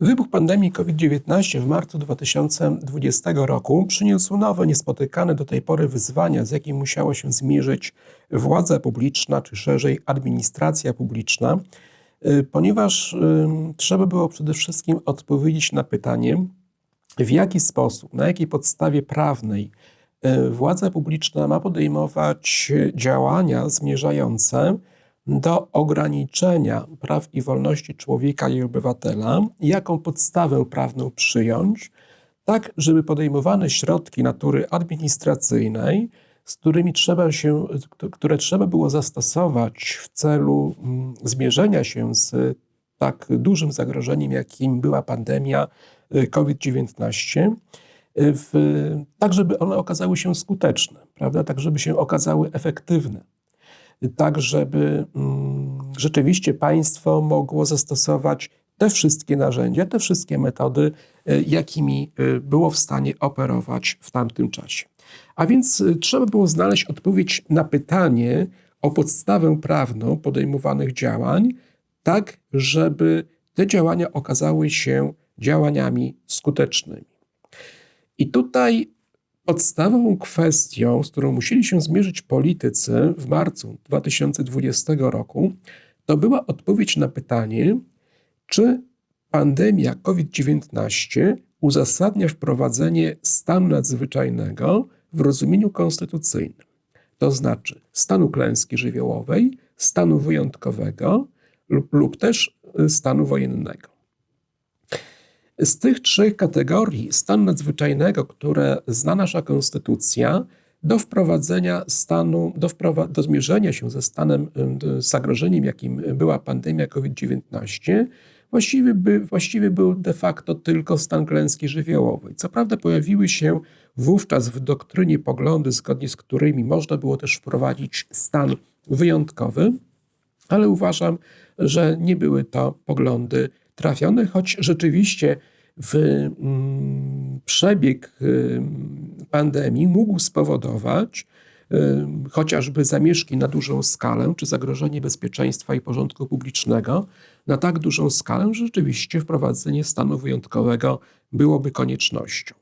Wybuch pandemii COVID-19 w marcu 2020 roku przyniósł nowe, niespotykane do tej pory wyzwania, z jakimi musiała się zmierzyć władza publiczna, czy szerzej administracja publiczna, y, ponieważ trzeba było przede wszystkim odpowiedzieć na pytanie, w jaki sposób, na jakiej podstawie prawnej y, władza publiczna ma podejmować działania zmierzające do ograniczenia praw i wolności człowieka i obywatela, jaką podstawę prawną przyjąć, tak żeby podejmowane środki natury administracyjnej, z którymi trzeba się, które trzeba było zastosować w celu mm, zmierzenia się z tak dużym zagrożeniem, jakim była pandemia y, COVID-19, y, tak żeby one okazały się skuteczne, prawda? tak żeby się okazały efektywne tak żeby mm, rzeczywiście państwo mogło zastosować te wszystkie narzędzia, te wszystkie metody, e, jakimi e, było w stanie operować w tamtym czasie. A więc e, trzeba było znaleźć odpowiedź na pytanie o podstawę prawną podejmowanych działań, tak żeby te działania okazały się działaniami skutecznymi. I tutaj Podstawową kwestią, z którą musieli się zmierzyć politycy w marcu 2020 roku, to była odpowiedź na pytanie, czy pandemia COVID-19 uzasadnia wprowadzenie stanu nadzwyczajnego w rozumieniu konstytucyjnym, to znaczy stanu klęski żywiołowej, stanu wyjątkowego lub, lub też stanu wojennego. Z tych trzech kategorii stanu nadzwyczajnego, które zna nasza konstytucja, do wprowadzenia stanu, do, wprowa- do zmierzenia się ze stanem, zagrożeniem, jakim była pandemia COVID-19, właściwie, by, był de facto tylko stan klęski żywiołowej. Co prawda pojawiły się wówczas w doktrynie poglądy, zgodnie z którymi można było też wprowadzić stan wyjątkowy, ale uważam, że nie były to poglądy trafione, choć rzeczywiście w mm, przebieg pandemii mógł spowodować chociażby zamieszki na dużą skalę, czy zagrożenie bezpieczeństwa i porządku publicznego na tak dużą skalę, że rzeczywiście wprowadzenie stanu wyjątkowego byłoby koniecznością.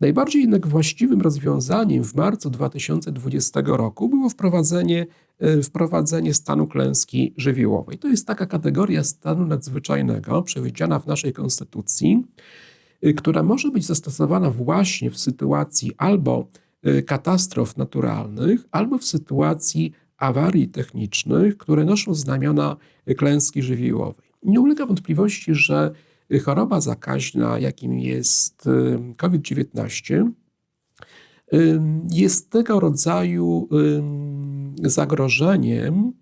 Najbardziej jednak właściwym rozwiązaniem w marcu 2020 roku było wprowadzenie, e, wprowadzenie stanu klęski żywiołowej. To jest taka kategoria stanu nadzwyczajnego przewidziana w naszej konstytucji, e, która może być zastosowana właśnie w sytuacji albo e, katastrof naturalnych, albo w sytuacji awarii technicznych, które noszą znamiona klęski żywiołowej. Nie ulega wątpliwości, że choroba zakaźna, jakim jest COVID-19, jest tego rodzaju zagrożeniem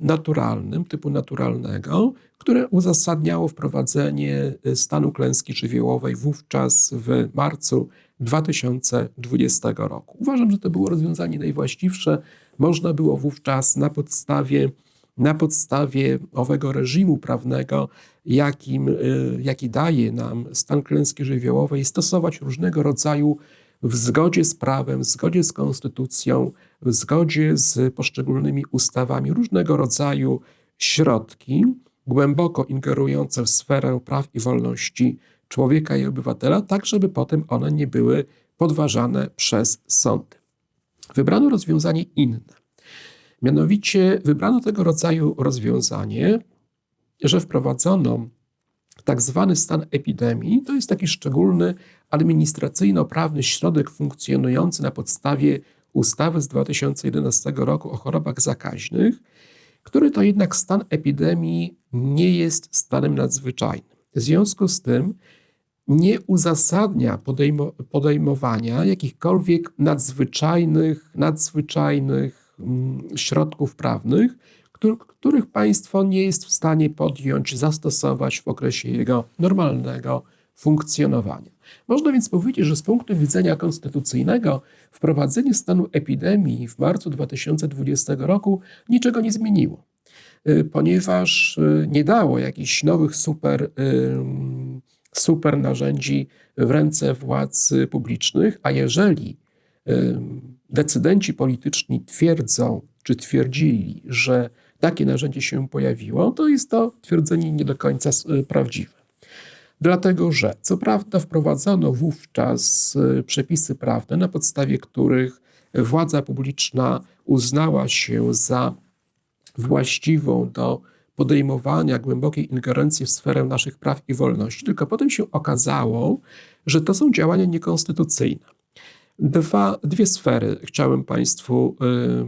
naturalnym, typu naturalnego, które uzasadniało wprowadzenie y, stanu klęski żywiołowej wówczas w marcu 2020 roku. Uważam, że to było rozwiązanie najwłaściwsze. Można było wówczas na podstawie na podstawie owego reżimu prawnego, jakim, y, jaki daje nam stan klęski żywiołowej, stosować różnego rodzaju w zgodzie z prawem, w zgodzie z konstytucją, w zgodzie z poszczególnymi ustawami, różnego rodzaju środki głęboko ingerujące w sferę praw i wolności człowieka i obywatela, tak żeby potem one nie były podważane przez sądy. Wybrano rozwiązanie inne. Mianowicie wybrano tego rodzaju rozwiązanie, że wprowadzono tak zwany stan epidemii. To jest taki szczególny administracyjno-prawny środek funkcjonujący na podstawie ustawy z 2011 roku o chorobach zakaźnych, który to jednak stan epidemii nie jest stanem nadzwyczajnym. W związku z tym nie uzasadnia podejmo podejmowania jakichkolwiek nadzwyczajnych, nadzwyczajnych środków prawnych, których państwo nie jest w stanie podjąć, zastosować w okresie jego normalnego funkcjonowania. Można więc powiedzieć, że z punktu widzenia konstytucyjnego wprowadzenie stanu epidemii w marcu 2020 roku niczego nie zmieniło, y, ponieważ y, nie dało jakichś nowych super, super narzędzi w ręce władz publicznych, a jeżeli decydenci polityczni twierdzą, czy twierdzili, że takie narzędzie się pojawiło, to jest to twierdzenie nie do końca y, prawdziwe. Dlatego, że co prawda wprowadzono wówczas y, przepisy prawne, na podstawie których władza publiczna uznała się za właściwą do podejmowania głębokiej ingerencji w sferę naszych praw i wolności, tylko potem się okazało, że to są działania niekonstytucyjne. Dwa, dwie sfery chciałem Państwu,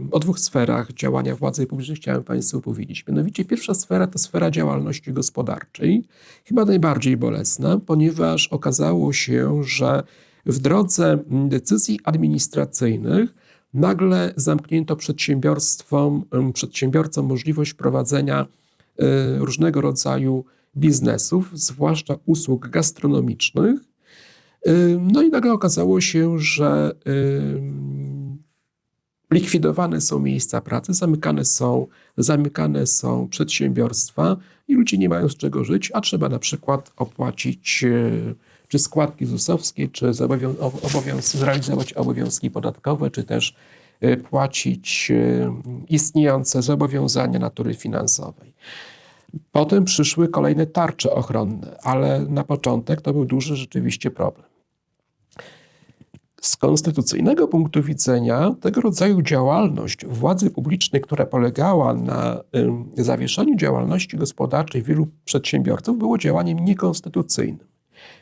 y, o dwóch sferach działania władzy publicznej chciałem Państwu powiedzieć. Mianowicie pierwsza sfera to sfera działalności gospodarczej, chyba najbardziej bolesna, ponieważ okazało się, że w drodze decyzji administracyjnych nagle zamknięto przedsiębiorstwom, y, przedsiębiorcom możliwość prowadzenia y, różnego rodzaju biznesów, zwłaszcza usług gastronomicznych, no i nagle okazało się, że likwidowane są miejsca pracy, zamykane są, zamykane są przedsiębiorstwa i ludzie nie mają z czego żyć, a trzeba na przykład opłacić e, czy składki ZUS-owskie, czy obowiąz zrealizować obowiązki podatkowe, czy też płacić istniejące zobowiązania natury finansowej. Potem przyszły kolejne tarcze ochronne, ale na początek to był duży rzeczywiście problem. Z konstytucyjnego punktu widzenia tego rodzaju działalność władzy publicznej, która polegała na zawieszeniu działalności gospodarczej wielu przedsiębiorców, było działaniem niekonstytucyjnym.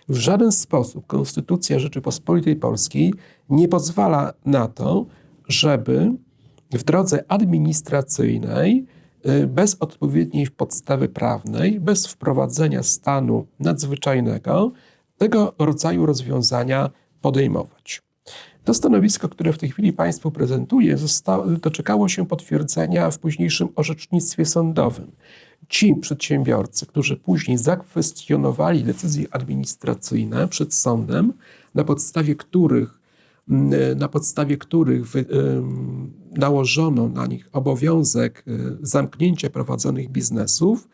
W żaden sposób Konstytucja Rzeczypospolitej Polskiej nie pozwala na to, żeby w drodze administracyjnej, bez odpowiedniej podstawy prawnej, bez wprowadzenia stanu nadzwyczajnego, tego rodzaju rozwiązania podejmować. To stanowisko, które w tej chwili Państwu prezentuję, doczekało się potwierdzenia w późniejszym orzecznictwie sądowym. Ci przedsiębiorcy, którzy później zakwestionowali decyzje administracyjne przed sądem, na podstawie których, mm, na podstawie których nałożono na nich obowiązek y, zamknięcia prowadzonych biznesów,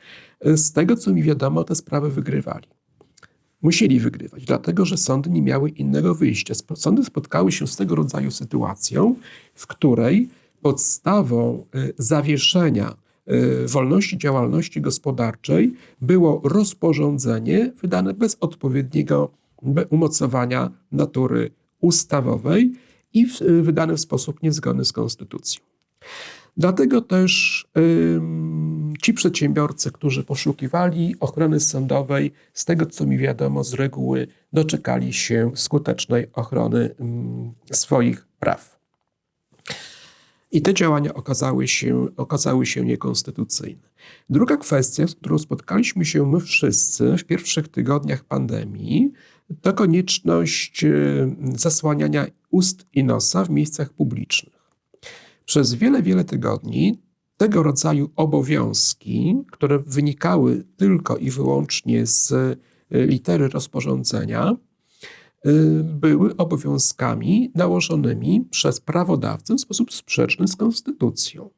y, z tego co mi wiadomo, te sprawy wygrywali musieli wygrywać, dlatego że sądy nie miały innego wyjścia. Sądy spotkały się z tego rodzaju sytuacją, w której podstawą y, zawieszenia wolności działalności gospodarczej było rozporządzenie wydane bez odpowiedniego umocowania natury ustawowej i wydane w sposób niezgodny z konstytucją. Dlatego też ci przedsiębiorcy, którzy poszukiwali ochrony sądowej, z tego co mi wiadomo, z reguły doczekali się skutecznej ochrony swoich praw. I te działania okazały się, okazały się niekonstytucyjne. Druga kwestia, z którą spotkaliśmy się my wszyscy w pierwszych tygodniach pandemii, to konieczność zasłaniania ust i nosa w miejscach publicznych. Przez wiele, wiele tygodni tego rodzaju obowiązki, które wynikały tylko i wyłącznie z y, litery rozporządzenia, y, były obowiązkami nałożonymi przez prawodawcę w sposób sprzeczny z konstytucją.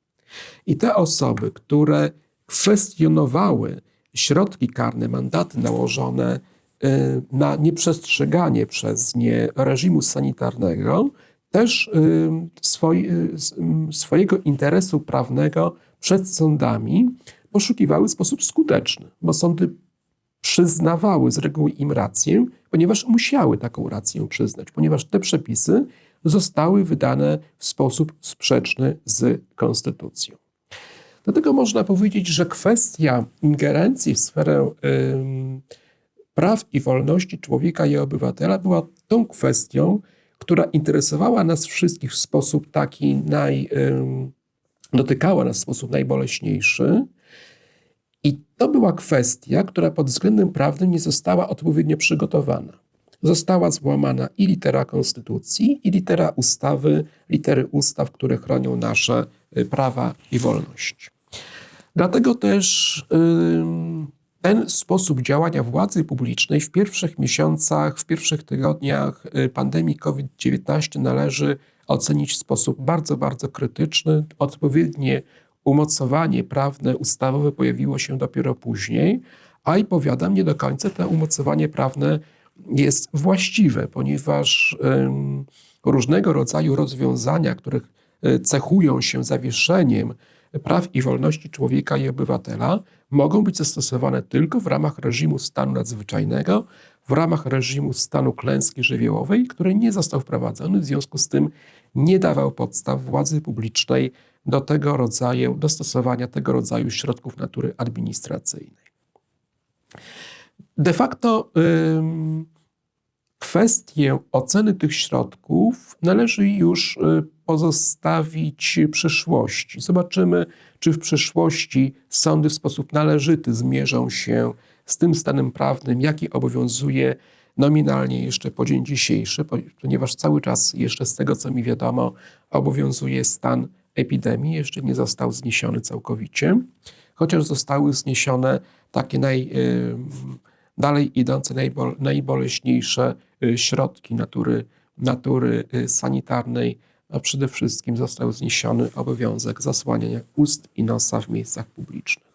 I te osoby, które kwestionowały środki karne, mandaty nałożone y, na nieprzestrzeganie przez nie reżimu sanitarnego, też swoi, swojego interesu prawnego przed sądami poszukiwały w sposób skuteczny, bo sądy przyznawały z reguły im rację, ponieważ musiały taką rację przyznać, ponieważ te przepisy zostały wydane w sposób sprzeczny z konstytucją. Dlatego można powiedzieć, że kwestia ingerencji w sferę praw i wolności człowieka i obywatela była tą kwestią, która interesowała nas wszystkich w sposób taki naj, dotykała nas w sposób najboleśniejszy. I to była kwestia, która pod względem prawnym nie została odpowiednio przygotowana. Została złamana i litera konstytucji, i litera ustawy, litery ustaw, które chronią nasze y, prawa i wolności. Dlatego też. Yy, ten sposób działania władzy publicznej w pierwszych miesiącach, w pierwszych tygodniach y, pandemii COVID-19 należy ocenić w sposób bardzo, bardzo krytyczny. Odpowiednie umocowanie prawne, ustawowe pojawiło się dopiero później, a i powiadam, nie do końca to umocowanie prawne jest właściwe, ponieważ różnego rodzaju rozwiązania, których y, cechują się zawieszeniem praw i wolności człowieka i obywatela mogą być zastosowane tylko w ramach reżimu stanu nadzwyczajnego, w ramach reżimu stanu klęski żywiołowej, który nie został wprowadzony, w związku z tym nie dawał podstaw władzy publicznej do tego rodzaju, do stosowania tego rodzaju środków natury administracyjnej. De facto ym, kwestię oceny tych środków należy już y, pozostawić przyszłości. Zobaczymy, czy w przyszłości sądy w sposób należyty zmierzą się z tym stanem prawnym, jaki obowiązuje nominalnie jeszcze po dzień dzisiejszy, ponieważ cały czas jeszcze z tego, co mi wiadomo, obowiązuje stan epidemii, jeszcze nie został zniesiony całkowicie, chociaż zostały zniesione takie naj, dalej idące, najbol, najboleśniejsze y, środki natury, natury y, sanitarnej, a przede wszystkim został zniesiony obowiązek zasłaniania ust i nosa w miejscach publicznych.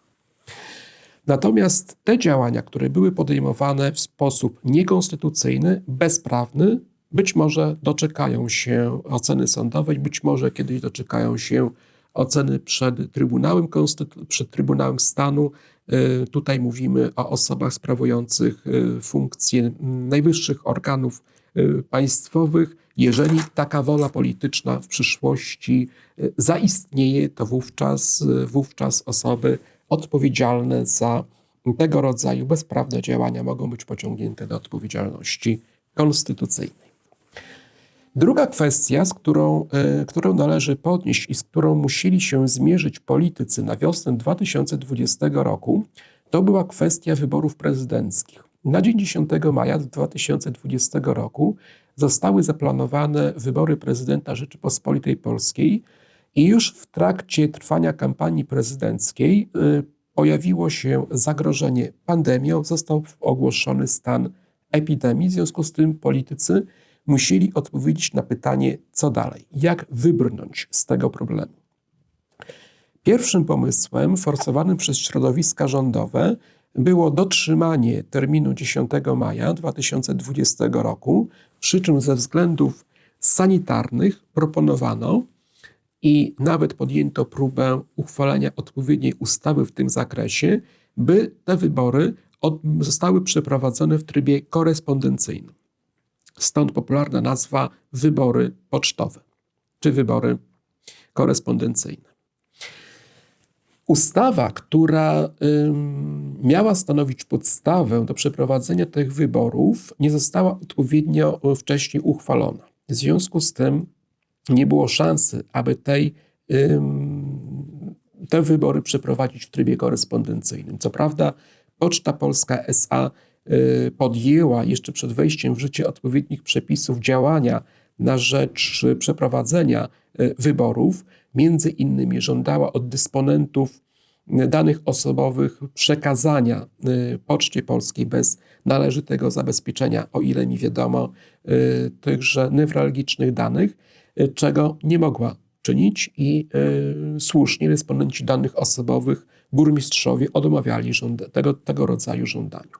Natomiast te działania, które były podejmowane w sposób niekonstytucyjny, bezprawny, być może doczekają się oceny sądowej, być może kiedyś doczekają się oceny przed Trybunałem, Konstytu- przed Trybunałem Stanu. Y, tutaj mówimy o osobach sprawujących y, funkcje najwyższych organów y, państwowych. Jeżeli taka wola polityczna w przyszłości zaistnieje, to wówczas, wówczas osoby odpowiedzialne za tego rodzaju bezprawne działania mogą być pociągnięte do odpowiedzialności konstytucyjnej. Druga kwestia, z którą, y, którą należy podnieść i z którą musieli się zmierzyć politycy na wiosnę 2020 roku, to była kwestia wyborów prezydenckich. Na dzień 10 maja 2020 roku zostały zaplanowane wybory prezydenta Rzeczypospolitej Polskiej i już w trakcie trwania kampanii prezydenckiej y, pojawiło się zagrożenie pandemią, został ogłoszony stan epidemii. W związku z tym politycy musieli odpowiedzieć na pytanie, co dalej, jak wybrnąć z tego problemu. Pierwszym pomysłem, forsowanym przez środowiska rządowe, było dotrzymanie terminu 10 maja 2020 roku, przy czym ze względów sanitarnych proponowano i nawet podjęto próbę uchwalenia odpowiedniej ustawy w tym zakresie, by te wybory zostały przeprowadzone w trybie korespondencyjnym. Stąd popularna nazwa wybory pocztowe czy wybory korespondencyjne. Ustawa, która miała stanowić podstawę do przeprowadzenia tych wyborów, nie została odpowiednio wcześniej uchwalona. W związku z tym nie było szansy, aby tej, te wybory przeprowadzić w trybie korespondencyjnym. Co prawda, Poczta Polska SA y, podjęła jeszcze przed wejściem w życie odpowiednich przepisów działania na rzecz przeprowadzenia y, wyborów. Między innymi żądała od dysponentów danych osobowych przekazania y, Poczcie Polskiej bez należytego zabezpieczenia, o ile mi wiadomo, tychże newralgicznych danych, czego nie mogła czynić i słusznie respondenci danych osobowych burmistrzowie odmawiali tego, tego rodzaju żądaniu.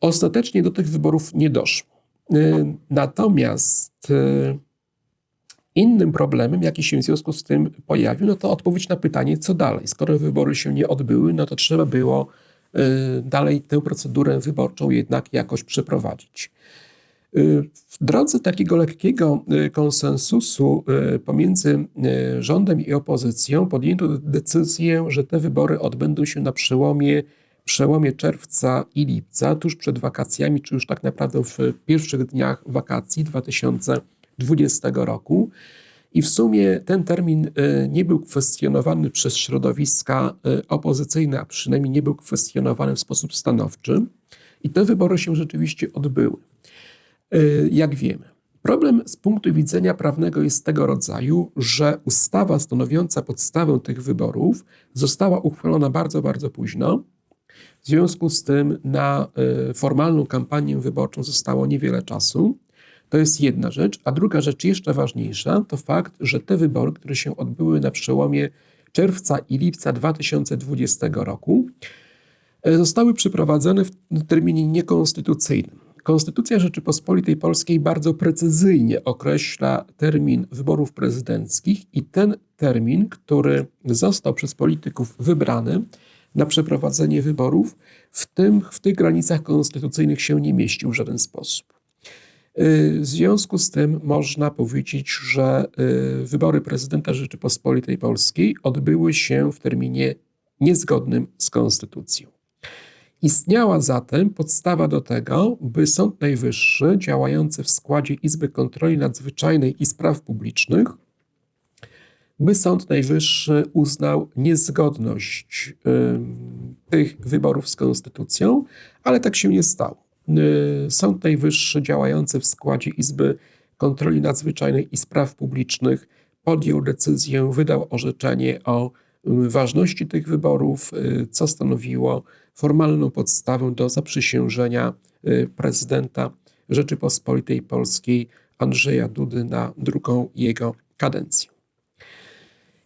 Ostatecznie do tych wyborów nie doszło. Natomiast innym problemem, jaki się w związku z tym pojawił, no to odpowiedź na pytanie, co dalej. Skoro wybory się nie odbyły, no to trzeba było y, dalej tę procedurę wyborczą jednak jakoś przeprowadzić. W drodze takiego lekkiego y, konsensusu y, pomiędzy y, rządem i opozycją podjęto decyzję, że te wybory odbędą się na przełomie, przełomie czerwca i lipca, tuż przed wakacjami, czy już tak naprawdę w pierwszych dniach wakacji 2020 roku. I w sumie ten termin nie był kwestionowany przez środowiska opozycyjne, a przynajmniej nie był kwestionowany w sposób stanowczy. I te wybory się rzeczywiście odbyły. Y, jak wiemy. Problem z punktu widzenia prawnego jest tego rodzaju, że ustawa stanowiąca podstawę tych wyborów została uchwalona bardzo, bardzo późno. W związku z tym na formalną kampanię wyborczą zostało niewiele czasu. To jest jedna rzecz. A druga rzecz, jeszcze ważniejsza, to fakt, że te wybory, które się odbyły na przełomie czerwca i lipca 2020 roku, y, zostały przeprowadzone w terminie niekonstytucyjnym. Konstytucja Rzeczypospolitej Polskiej bardzo precyzyjnie określa termin wyborów prezydenckich i ten termin, który został przez polityków wybrany na przeprowadzenie wyborów, w, tym, w tych granicach konstytucyjnych się nie mieścił w żaden sposób. Y, w związku z tym można powiedzieć, że y, wybory prezydenta Rzeczypospolitej Polskiej odbyły się w terminie niezgodnym z konstytucją. Istniała zatem podstawa do tego, by Sąd Najwyższy, działający w składzie Izby Kontroli Nadzwyczajnej i Spraw Publicznych, by Sąd Najwyższy uznał niezgodność y, tych wyborów z konstytucją, ale tak się nie stało. Y, Sąd Najwyższy, działający w składzie Izby Kontroli Nadzwyczajnej i Spraw Publicznych, podjął decyzję, wydał orzeczenie o y, ważności tych wyborów, y, co stanowiło formalną podstawę do zaprzysiężenia prezydenta Rzeczypospolitej Polskiej Andrzeja Dudy na drugą jego kadencję.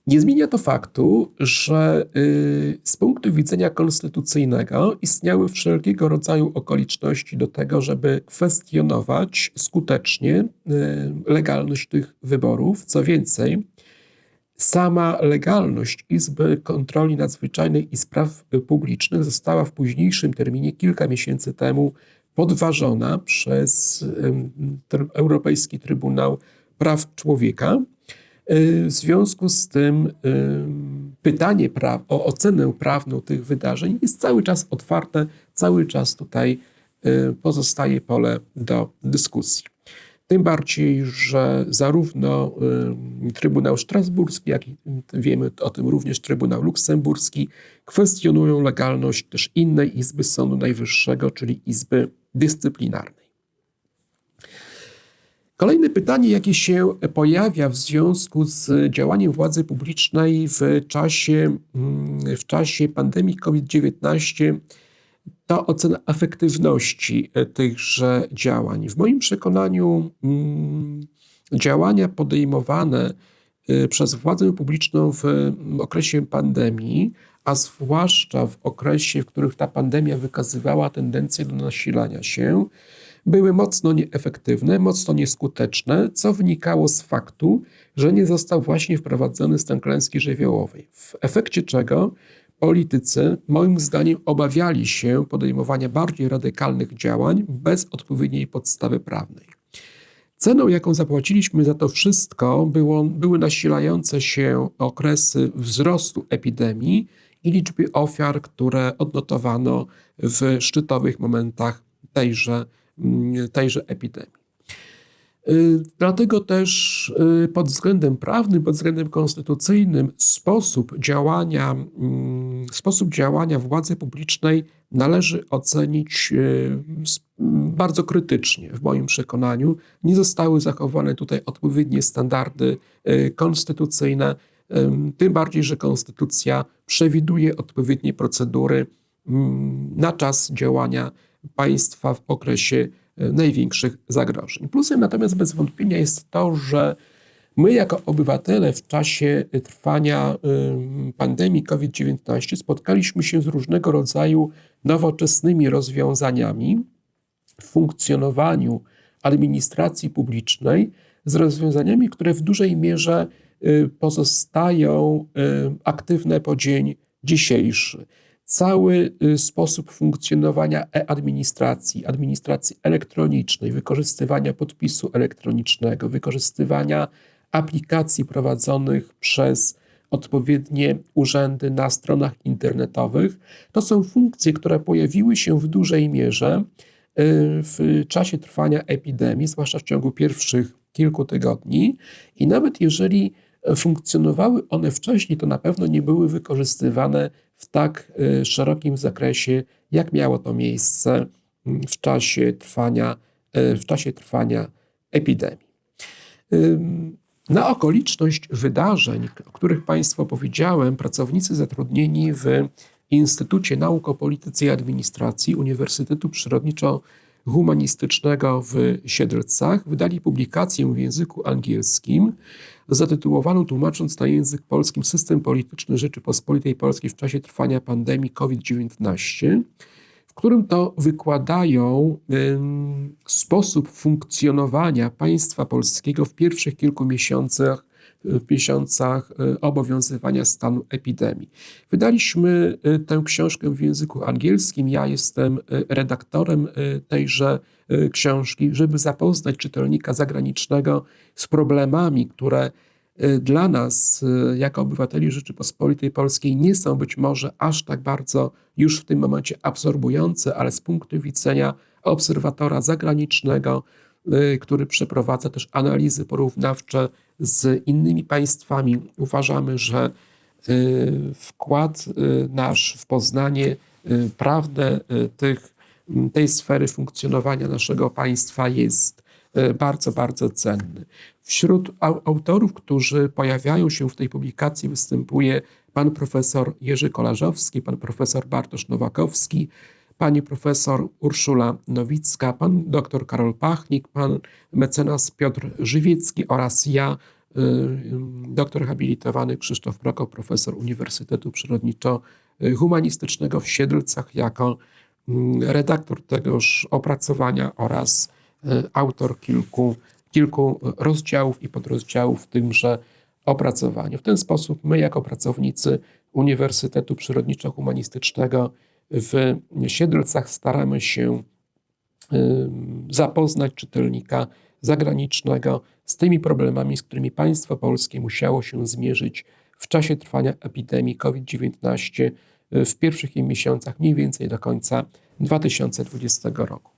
Nie zmienia to faktu, że y, z punktu widzenia konstytucyjnego istniały wszelkiego rodzaju okoliczności do tego, żeby kwestionować skutecznie y, legalność tych wyborów. Co więcej, sama legalność Izby Kontroli Nadzwyczajnej i Spraw Publicznych została w późniejszym terminie, kilka miesięcy temu, podważona przez Europejski Trybunał Praw Człowieka. Y, w związku z tym y, pytanie o ocenę prawną tych wydarzeń jest cały czas otwarte, cały czas tutaj y, pozostaje pole do dyskusji. Tym bardziej, że zarówno Trybunał Strasburski, jak i wiemy o tym również Trybunał Luksemburski, kwestionują legalność też innej izby Sądu Najwyższego, czyli Izby Dyscyplinarnej. Kolejne pytanie, jakie się pojawia w związku z działaniem władzy publicznej w czasie, mm, w czasie pandemii COVID-19, to ocena efektywności tychże działań. W moim przekonaniu, mm, działania podejmowane y, przez władzę publiczną w okresie pandemii, a zwłaszcza w okresie, w którym ta pandemia wykazywała tendencję do nasilania się, były mocno nieefektywne, mocno nieskuteczne, co wynikało z faktu, że nie został właśnie wprowadzony stan klęski żywiołowej. W efekcie czego politycy, moim zdaniem, obawiali się podejmowania bardziej radykalnych działań bez odpowiedniej podstawy prawnej. Ceną, jaką zapłaciliśmy za to wszystko, było, były nasilające się okresy wzrostu epidemii i liczby ofiar, które odnotowano w szczytowych momentach tejże tejże epidemii. Y, dlatego też y, pod względem prawnym, pod względem konstytucyjnym sposób działania, mm, sposób działania władzy publicznej należy ocenić y, bardzo krytycznie, w moim przekonaniu. Nie zostały zachowane tutaj odpowiednie standardy konstytucyjne, tym bardziej, że konstytucja przewiduje odpowiednie procedury mm, na czas działania państwa w okresie e, największych zagrożeń. Plusem natomiast bez wątpienia jest to, że my jako obywatele w czasie trwania pandemii COVID-19 spotkaliśmy się z różnego rodzaju nowoczesnymi rozwiązaniami w funkcjonowaniu administracji publicznej, z rozwiązaniami, które w dużej mierze y, pozostają y, aktywne po dzień dzisiejszy cały y, sposób funkcjonowania e-administracji, administracji elektronicznej, wykorzystywania podpisu elektronicznego, wykorzystywania aplikacji prowadzonych przez odpowiednie urzędy na stronach internetowych. To są funkcje, które pojawiły się w dużej mierze y, w czasie trwania epidemii, zwłaszcza w ciągu pierwszych kilku tygodni. I nawet jeżeli funkcjonowały one wcześniej, to na pewno nie były wykorzystywane w tak y, szerokim zakresie, jak miało to miejsce mm, w czasie trwania, y, w czasie trwania epidemii. Na okoliczność wydarzeń, o których Państwu powiedziałem, pracownicy zatrudnieni w Instytucie Nauk o Polityce i Administracji Uniwersytetu Przyrodniczo-Humanistycznego w Siedlcach wydali publikację w języku angielskim zatytułowaną tłumacząc na język polski System polityczny Rzeczypospolitej Polskiej w czasie trwania pandemii COVID-19, w którym to wykładają sposób funkcjonowania państwa polskiego w pierwszych kilku miesiącach, w miesiącach y, obowiązywania stanu epidemii. Wydaliśmy y, tę książkę w języku angielskim. Ja jestem y, redaktorem tejże książki, żeby zapoznać czytelnika zagranicznego z problemami, które dla nas, jako obywateli Rzeczypospolitej Polskiej, nie są być może aż tak bardzo już w tym momencie absorbujące, ale z punktu widzenia obserwatora zagranicznego, który przeprowadza też analizy porównawcze z innymi państwami, uważamy, że y, wkład y, nasz w poznanie y, prawdę y, tych, tej sfery funkcjonowania naszego państwa jest bardzo, bardzo cenny. Wśród au- autorów, którzy pojawiają się w tej publikacji, występuje pan profesor Jerzy Kolarzowski, pan profesor Bartosz Nowakowski, pani profesor Urszula Nowicka, pan dr Karol Pachnik, pan mecenas Piotr Żywiecki oraz ja, y, y, doktor habilitowany Krzysztof Prokop, profesor Uniwersytetu Przyrodniczo-Humanistycznego w Siedlcach, jako mm, redaktor tegoż opracowania oraz y, autor kilku, kilku rozdziałów i podrozdziałów w tymże opracowaniu. W ten sposób my, jako pracownicy Uniwersytetu Przyrodniczo-Humanistycznego w Siedlcach, staramy się ym, zapoznać czytelnika zagranicznego z tymi problemami, z którymi państwo polskie musiało się zmierzyć w czasie trwania epidemii COVID-19 y, w pierwszych jej miesiącach, mniej więcej do końca 2020 roku.